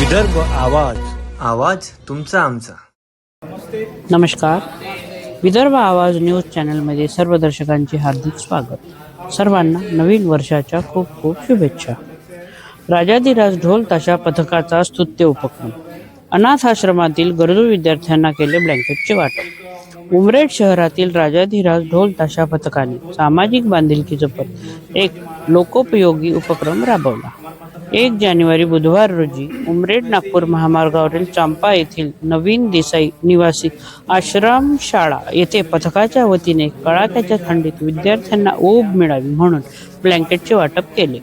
विदर्भ आवाज आवाज तुमचा आमचा. नमस्कार. विदर्भ आवाज न्यूज चॅनलमध्ये सर्व दर्शकांचे हार्दिक स्वागत. सर्वांना नवीन वर्षाच्या खूप खूप शुभेच्छा. राजाधिराज ढोल ताशा पथकाचा स्तुत्य उपक्रम. अनाथ आश्रमातील गरजू विद्यार्थ्यांना केले ब्लँकेटचे वाटप. उमरेड शहरातील राजाधिराज ढोल ताशा पथकाने सामाजिक बांधिलकी जपत एक लोकोपयोगी उपक्रम राबवला. एक जानेवारी बुधवार रोजी उमरेड नागपूर महामार्गावरील चांपा येथील नवीन देसाई निवासी आश्रम शाळा येथे पथकाच्या वतीने कडाक्याच्या थंडीत विद्यार्थ्यांना ऊब मिळावी म्हणून ब्लँकेटचे वाटप केले.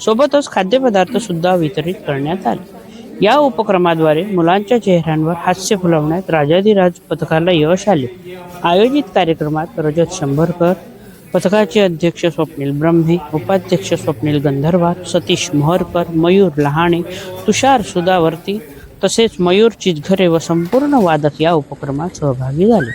सोबतच खाद्यपदार्थ सुद्धा वितरित करण्यात आले. या उपक्रमाद्वारे मुलांच्या चेहऱ्यांवर हास्य फुलवण्यात राजाधिराज पथकाला यश आले. आयोजित कार्यक्रमात रजत शंभरकर पथकाचे अध्यक्ष स्वप्नील ब्रह्मे उपाध्यक्ष स्वप्नील गंधर्वार सतीश मोहरकर मयूर लहाणे तुषार सुदावर्ती तसेच मयूर चितघरे व संपूर्ण वादक या उपक्रमात सहभागी झाले.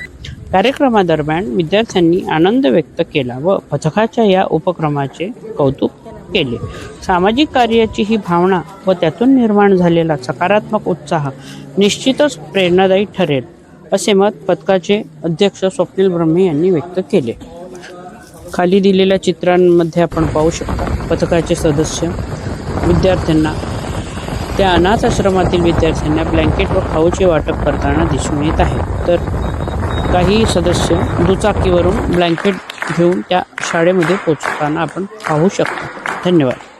कार्यक्रमादरम्यान विद्यार्थ्यांनी आनंद व्यक्त केला व पथकाच्या या उपक्रमाचे कौतुक केले. सामाजिक कार्याची ही भावना व त्यातून निर्माण झालेला सकारात्मक उत्साह निश्चितच प्रेरणादायी ठरेल. असे मत पथकाचे अध्यक्ष स्वप्नील ब्रह्मे यांनी व्यक्त केले. खाली दिलेल्या चित्रांमध्ये आपण पाहू शकता पथकाचे सदस्य विद्यार्थ्यांना. त्या अनाथ आश्रमातील विद्यार्थ्यांना ब्लँकेट व खाऊचे वाटप करताना दिसून येत आहे. तर काही सदस्य दुचाकीवरून ब्लँकेट घेऊन त्या शाळेमध्ये पोचताना आपण पाहू शकतो. धन्यवाद.